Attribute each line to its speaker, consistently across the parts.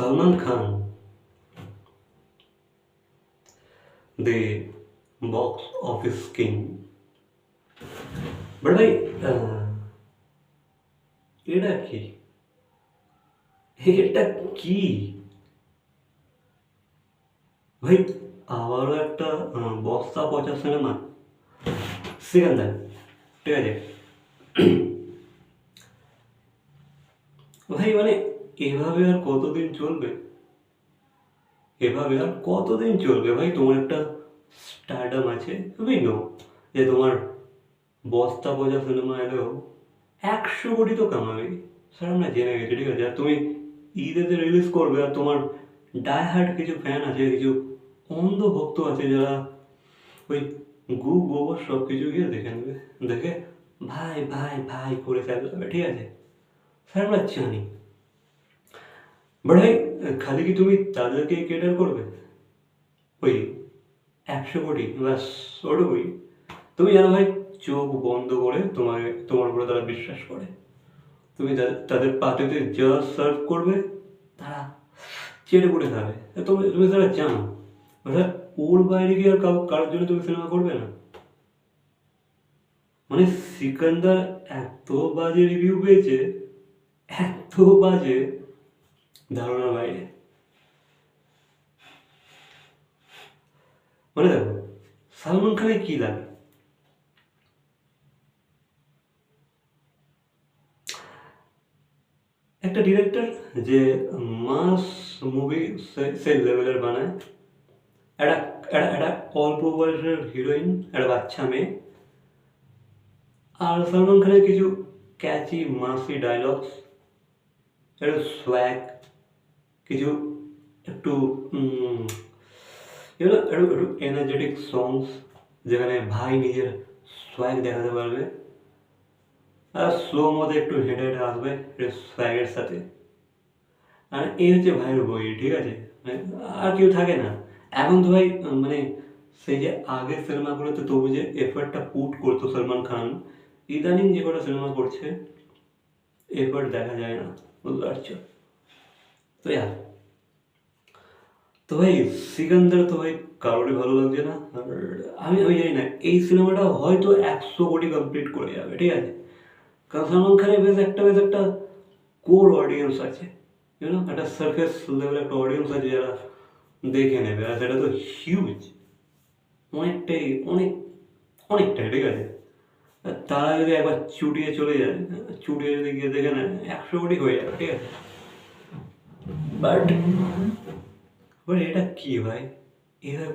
Speaker 1: Salman Khan, the box office king. But ভাই আহ, এটা কি এটা কি ভাই আবারও একটা আহ, বস্তা পচা সিনেমা সিকান্দার ঠিক আছে ভাই মানে এভাবে আর কতদিন চলবে? এভাবে আর কতদিন চলবে ভাই? তোমার একটা স্টারডাম আছে, তুমি নো যে তোমার বস্তা বোঝা সিনেমা এলেও একশো কোটি তো কামাবে। স্যার আমরা জেনে গেছি, ঠিক আছে? আর তুমি ঈদেতে রিলিজ করবে, আর তোমার ডাই হার্ট কিছু ফ্যান আছে, কিছু অন্ধ ভক্ত আছে যারা ওই গু গোবর সব কিছু গিয়ে দেখে নেবে। দেখে ভাই ভাই ভাই করে চালাবে ঠিক আছে? স্যার আমরা জানি। বাট ভাই খালি কি তুমি তাদেরকে কেটার করবে? ওই একশো কোটি, ব্যাস তুমি জানো ভাই চোখ বন্ধ করে তোমার তোমার উপরে তারা বিশ্বাস করে। তুমি তাদের পাতেতে যা সার্ভ করবে, তারা চেটে পড়ে খাবে। তুমি তুমি তারা জানো। মানে ওর বাইরে গিয়ে আর কারোর জন্য তুমি সিনেমা করবে না? মানে সিকান্দার এত বাজে রিভিউ পেয়েছে, এত বাজে ধারণার বাইরে। মানে দেখো, সালমান খানের কি লাগে একটা ডিরেক্টর যে মাস মুভি সে লেভেলের বানায়, একটা একটা অল্প বয়সের হিরোইন একটা বাচ্চা মেয়ে, আর সালমান খানের কিছু ক্যাচি মাসি ডায়লগস একটু সোয়াগ কিছু একটু এগুলো একটু একটু এনার্জেটিক সংস যেখানে ভাই নিজের সোয়াগ দেখাতে পারবে। আর স্লো মধ্যে একটু হেঁটে হেঁটে আসবে সোয়াগের সাথে। আর এই হচ্ছে ভাইয়ের বই, ঠিক আছে? আর কেউ থাকে না। এখন তো ভাই মানে সেই যে আগের সিনেমাগুলোতে তবু যে এফার্টটা পুট করতো সলমান খান, ইদানিং যে কটা সিনেমা করছে এফার্ট দেখা যায় না। বুঝতে পারছ? তো ইয়া। তো ভাই, সিকান্দার তো ভাই কারোরই ভালো লাগছে না। আমি আমি জানি না, এই সিনেমাটা হয়তো একশো কোটি কমপ্লিট করে যাবে, ঠিক আছে? কারণ সলমান খানের বেশ একটা বেশ একটা কোর অডিয়েন্স আছে একটা সার্ফেস লেভেল একটা অডিয়েন্স আছে যারা দেখে নেবে, আর সেটা তো হিউজ অনেকটাই, অনেক, অনেকটাই, ঠিক আছে? তারা যদি একবার চুটিয়ে চলে যায়, চুটিয়ে যদি গিয়ে দেখে নেয়, একশো কোটি হয়ে যাবে, ঠিক আছে? বাট বাট এটা কি ভাই?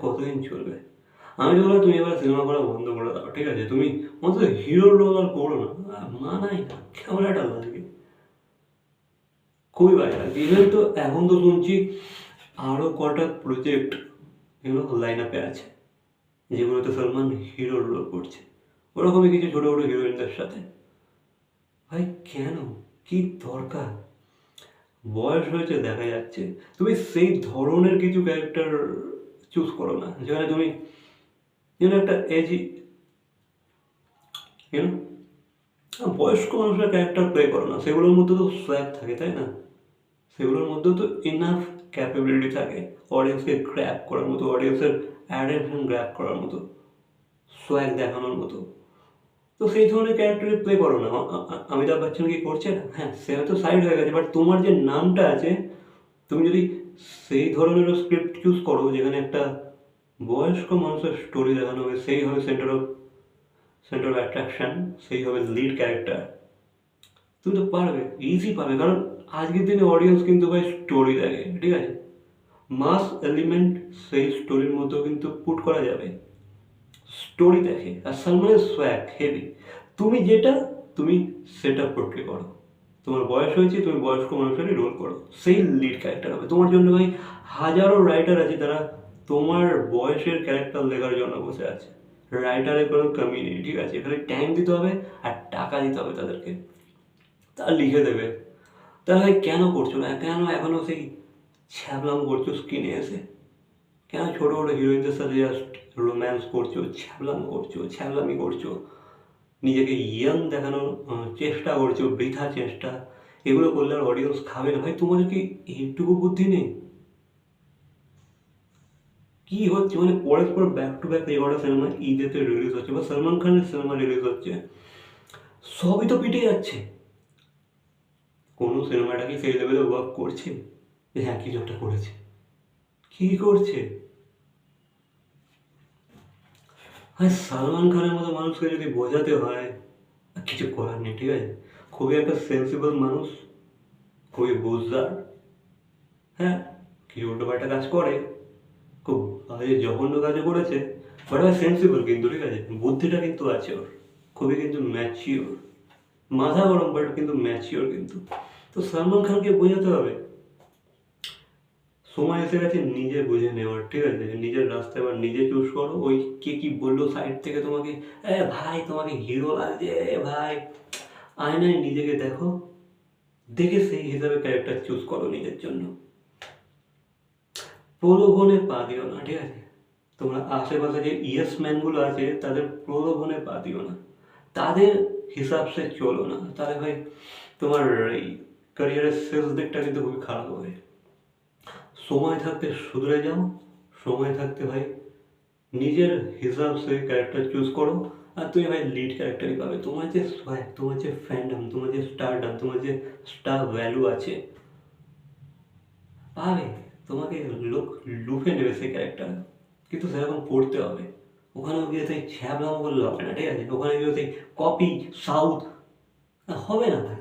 Speaker 1: কতদিন চলবে? আমি বললাম তুমি এবার সিনেমা করা বন্ধ করে দাও, ঠিক আছে? তুমি অন্তত হিরোর রোল আর করো না। মানাই না লাগে। খুবই বাজে ইভেন তো এখন তো শুনছি আরও কটা প্রজেক্ট এগুলো লাইন আপে আছে যেগুলোতে সলমান হিরোর রোল করছে। ওরকমই কিছু ছোটো ছোটো হিরোইনদের সাথে। ভাই, কেন? কি দরকার? বয়স হয়েছে, দেখা যাচ্ছে। তুমি সেই ধরনের কিছু ক্যারেক্টার চুজ করো না। যেখানে তুমি, যেন একটা এজি ইউনো বয়স্ক মানুষের ক্যারেক্টার প্লে করো না। সেগুলোর মধ্যে তো সোয়াগ থাকে, তাই না? সেগুলোর মধ্যে তো ইনাফ ক্যাপাবিলিটি থাকে। অডিয়েন্সকে গ্র্যাপ করার মতো অডিয়েন্সের অ্যাটেনশন গ্র্যাপ করার মতো সোয়াগ দেখানোর মতো। তো সেই ধরনের ক্যারেক্টারে প্লে করো না। অমিতাভ বচ্চন কি করছে না? হ্যাঁ সে হয়তো সাইড হয়ে গেছে বাট তোমার যে নামটা আছে, তুমি যদি সেই ধরনের স্ক্রিপ্ট চুজ করো, যেখানে একটা বয়স্ক মানুষের স্টোরি দেখানো হবে, সেই হবে centre of centre of attraction সেই হবে লিড ক্যারেক্টার তুমি তো পারবে ইজি পাবে, কারণ আজকের দিনে অডিয়েন্স কিন্তু ভাই স্টোরি দেখে, ঠিক আছে? মাস এলিমেন্ট সেই স্টোরির মধ্যেও কিন্তু পুট করা যাবে। স্টোরি দেখে, আর সালমানের সোয়াগ হেভি তুমি যেটা, তুমি সেটা পোর্ট্রে করো। তোমার বয়স হয়েছে, তুমি বয়স্ক মানুষেরই রোল করো। সেই লিড ক্যারেক্টার হবে। তোমার জন্য ভাই, হাজারো রাইটার আছে তারা তোমার বয়সের ক্যারেক্টার লেখার জন্য বসে আছে। রাইটারের কোনো কমি নেই, ঠিক আছে? এখানে টাইম দিতে হবে আর টাকা দিতে হবে তাদেরকে। তা লিখে দেবে। তাহলে কেন করছ না? কেন এখনও সেই ছ্যাবলাম করছ স্ক্রিনে এসে? কেন ছোটো ছোটো হিরোইনদের সাথে জাস্ট রোম্যান্স করছ, ছ্যাবলাম করছ, ছ্যাবলামি করছ, নিজেকে ইয়াং দেখানোর চেষ্টা করছ, বৃথা চেষ্টা, এগুলো করলে আর অডিয়েন্স খাবে না। ভাই তোমাদের কি এইটুকু বুদ্ধি নেই? কি হচ্ছে? মানে পরের পর ব্যাক টু ব্যাক এই কটা সিনেমা ঈদেতে রিলিজ হচ্ছে বা সলমান খানের সিনেমা রিলিজ হচ্ছে, সবই তো পিটে যাচ্ছে। কোনো সিনেমাটা কি সেই লেভেলে ওয়ার্ক করছে? যে হ্যাঁ কিছু একটা করেছে। কি করছে? আর সালমান খানের মতো মানুষকে যদি বোঝাতে হয় কিছু করার নেই, ঠিক আছে? খুবই একটা সেন্সিবল মানুষ, খুবই বুঝদার হ্যাঁ? কিছু উল্টোপাল্টা কাজ করে, খুব জঘন্য কাজও করেছে বাট সেন্সিবল কিন্তু, ঠিক আছে? বুদ্ধিটা কিন্তু আছে ওর, খুবই কিন্তু ম্যাচিওর মাথা গরম বাট কিন্তু ম্যাচিওর কিন্তু। তো সালমান খানকে বোঝাতে হবে সময় এসে গেছে নিজে বুঝে নেওয়ার, ঠিক আছে? নিজের রাস্তা এবার নিজে চুজ করো, ওই কে কি বলল সাইড থেকে তোমাকে, এ ভাই, তোমাকে হিরো লাগছে ভাই। আয়নায় নিজেকে দেখো, দেখে সেই হিসাবে ক্যারেক্টার চুজ করো নিজের জন্য। প্রলোভনে পা দিও না, ঠিক আছে? তোমরা আশেপাশে যে ইয়েস ম্যানগুলো আছে, তাদের প্রলোভনে পা দিও না। তাদের হিসাব সে চলো না। তাহলে ভাই, তোমার এই ক্যারিয়ারের শেষ দিকটা কিন্তু খুবই খারাপ হবে। সময় থাকতে শুধরে যাও সময় থাকতে ভাই নিজের হিসাব সে ক্যারেক্টার চুজ করো আর তুমি ভাই লিড ক্যারেক্টারই পাবে। তোমার যে swag, তোমার যে ফ্যান্ডাম তোমার যে স্টারডাম তোমার যে স্টার ভ্যালু আছে পাবে। তোমাকে লোক লুফে নেবে সেই ক্যারেক্টার কিন্তু সেরকম করতে হবে। ওখানে গিয়ে সেই ছ্যাবলাম বললে হবে না ঠিক আছে? ওখানে গিয়ে সেই কপি সাউথ হবে না। ভাই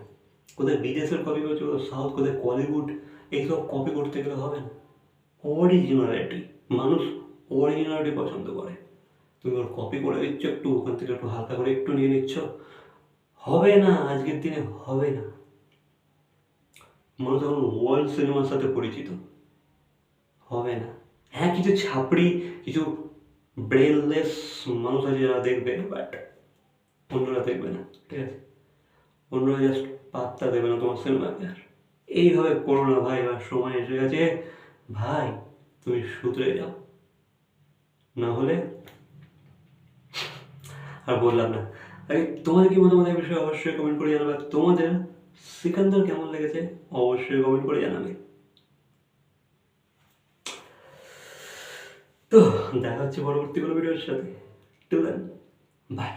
Speaker 1: কোথায় বিদেশের কপি করছে সাউথ কোথায় কলিউড এইসব কপি করতে গেলে হবে না। অরিজিনালিটি মানুষ অরিজিনালিটি পছন্দ করে। তুমি ওর কপি করে দিচ্ছ, একটু ওখান থেকে একটু হালকা করে একটু নিয়ে নিচ্ছ। হবে না, আজকের দিনে হবে না। মানুষ এখন ওয়ার্ল্ড সিনেমার সাথে পরিচিত। হবে না। হ্যাঁ কিছু ছাপড়ি, কিছু ব্রেনলেস মানুষ আছে যারা দেখবে বাট অন্যরা দেখবে না। ঠিক আছে? অন্যরা জাস্ট পাত্তা দেবে না তোমার সিনেমাকে আর। এইভাবে করো না ভাই আর সময় এসে গেছে, ভাই, তুমি শুধরে যাও। না হলে আর বললাম না। আরে তোমাদের কি মতামত এই বিষয়ে অবশ্যই কমেন্ট করে জানাবে। তোমাদের সিকান্দার কেমন লেগেছে অবশ্যই কমেন্ট করে জানাবে। তো দেখা হচ্ছে পরবর্তী কোনো ভিডিওর সাথে। Till then by